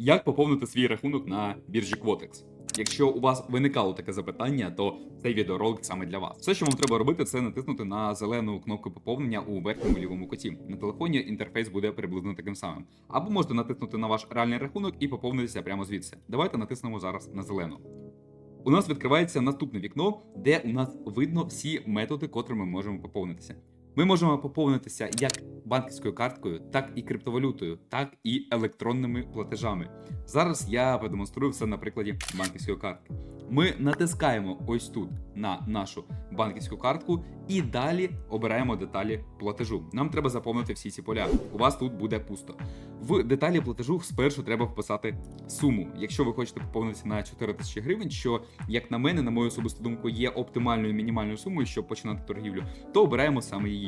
Як поповнити свій рахунок на біржі Quotex? Якщо у вас виникало таке запитання, то цей відеоролик саме для вас. Все, що вам треба робити, це натиснути на зелену кнопку поповнення у верхньому лівому куті. На телефоні інтерфейс буде приблизно таким самим. Або можете натиснути на ваш реальний рахунок і поповнитися прямо звідси. Давайте натиснемо зараз на зелену. У нас відкривається наступне вікно, де у нас видно всі методи, котрими ми можемо поповнитися. Ми можемо поповнитися як банківською карткою, так і криптовалютою, так і електронними платежами. Зараз я продемонструю все на прикладі банківської картки. Ми натискаємо ось тут на нашу банківську картку і далі обираємо деталі платежу. Нам треба заповнити всі ці поля. У вас тут буде пусто. В деталі платежу спершу треба вписати суму. Якщо ви хочете поповнитися на 4 тисячі гривень, що як на мене, на мою особисту думку, є оптимальною мінімальною сумою, щоб починати торгівлю, то обираємо саме її.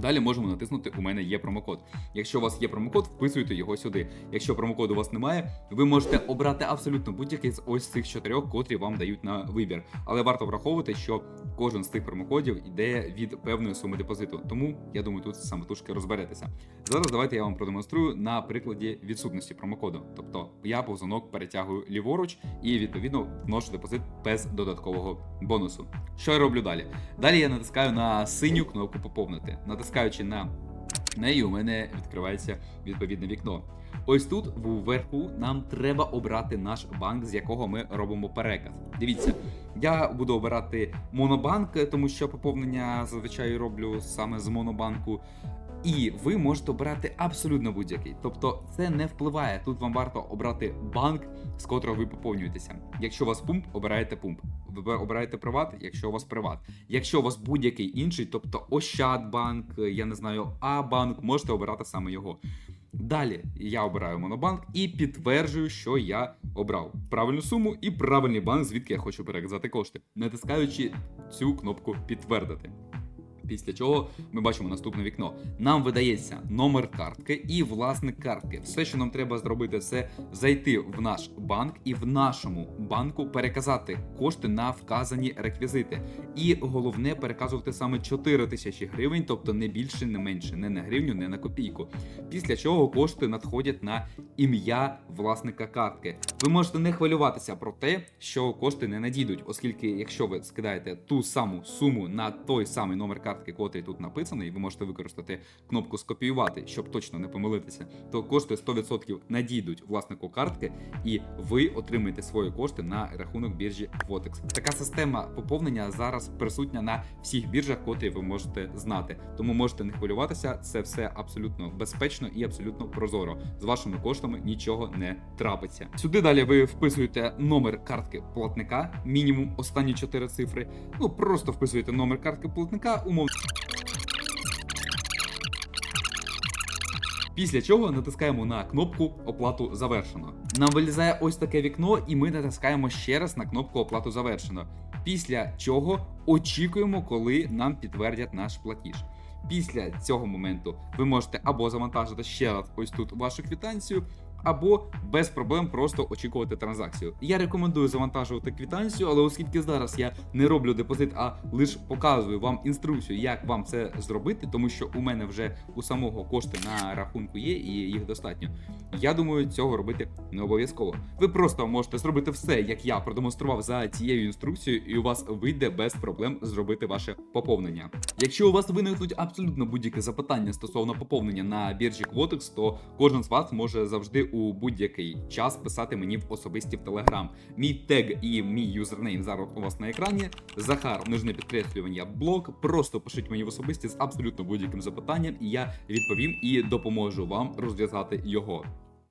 Далі можемо натиснути У мене є промокод. Якщо у вас є промокод, вписуйте його сюди. Якщо промокоду у вас немає, ви можете обрати абсолютно будь-який з ось цих чотирьох, котрі вам дають на вибір. Але варто враховувати, що кожен з тих промокодів йде від певної суми депозиту. Тому я думаю, тут самотужки розберетеся. Зараз давайте я вам продемонструю на прикладі відсутності промокоду. Тобто я повзунок перетягую ліворуч і відповідно вношу депозит без додаткового бонусу. Що я роблю далі? Далі я натискаю на синю кнопку поповнити. Натискаючи на неї, у мене відкривається відповідне вікно. Ось тут вверху нам треба обрати наш банк, з якого ми робимо переказ. Дивіться, я буду обирати монобанк, тому що поповнення зазвичай роблю саме з монобанку. І ви можете обирати абсолютно будь-який. Тобто це не впливає. Тут вам варто обрати банк, з котрого ви поповнюєтеся. Якщо у вас пумп, обираєте пумп. Ви обираєте приват, якщо у вас приват. Якщо у вас будь-який інший, тобто Ощадбанк, я не знаю, А-банк, можете обирати саме його. Далі я обираю монобанк і підтверджую, що я обрав правильну суму і правильний банк, звідки я хочу переказати кошти, натискаючи цю кнопку підтвердити. Після чого ми бачимо наступне вікно. Нам видається номер картки і власник картки. Все, що нам треба зробити, це зайти в наш банк і в нашому банку переказати кошти на вказані реквізити. І головне переказувати саме 4 тисячі гривень, тобто не більше, не менше, не на гривню, не на копійку. Після чого кошти надходять на ім'я власника картки. Ви можете не хвилюватися про те, що кошти не надійдуть, оскільки, якщо ви скидаєте ту саму суму на той самий номер картки, котрий тут написаний, ви можете використати кнопку скопіювати, щоб точно не помилитися, то кошти 100% надійдуть власнику картки, і ви отримаєте свої кошти на рахунок біржі Votex. Така система поповнення зараз присутня на всіх біржах, котрі ви можете знати. Тому можете не хвилюватися, це все абсолютно безпечно і абсолютно прозоро. З вашими коштами нічого не трапиться. Сюди далі ви вписуєте номер картки платника, мінімум останні 4 цифри. Ну просто вписуєте номер картки платника, умовно. Після чого натискаємо на кнопку Оплату завершено. Нам вилізає ось таке вікно, і ми натискаємо ще раз на кнопку Оплату завершено. Після чого очікуємо, коли нам підтвердять наш платіж. Після цього моменту ви можете або завантажити ще раз ось тут вашу квитанцію, або без проблем просто очікувати транзакцію. Я рекомендую завантажувати квитанцію, але оскільки зараз я не роблю депозит, а лише показую вам інструкцію, як вам це зробити, тому що у мене вже у самого кошти на рахунку є і їх достатньо. Я думаю, цього робити не обов'язково. Ви просто можете зробити все, як я продемонстрував за цією інструкцією, і у вас вийде без проблем зробити ваше поповнення. Якщо у вас виникнуть абсолютно будь-які запитання стосовно поповнення на біржі Quotex, то кожен з вас може завжди у будь-який час писати мені в особисті в Телеграм. Мій тег і мій юзернейм зараз у вас на екрані. Захар, нижне підкреслювання, блог. Просто пишіть мені в особисті з абсолютно будь-яким запитанням, і я відповім і допоможу вам розв'язати його.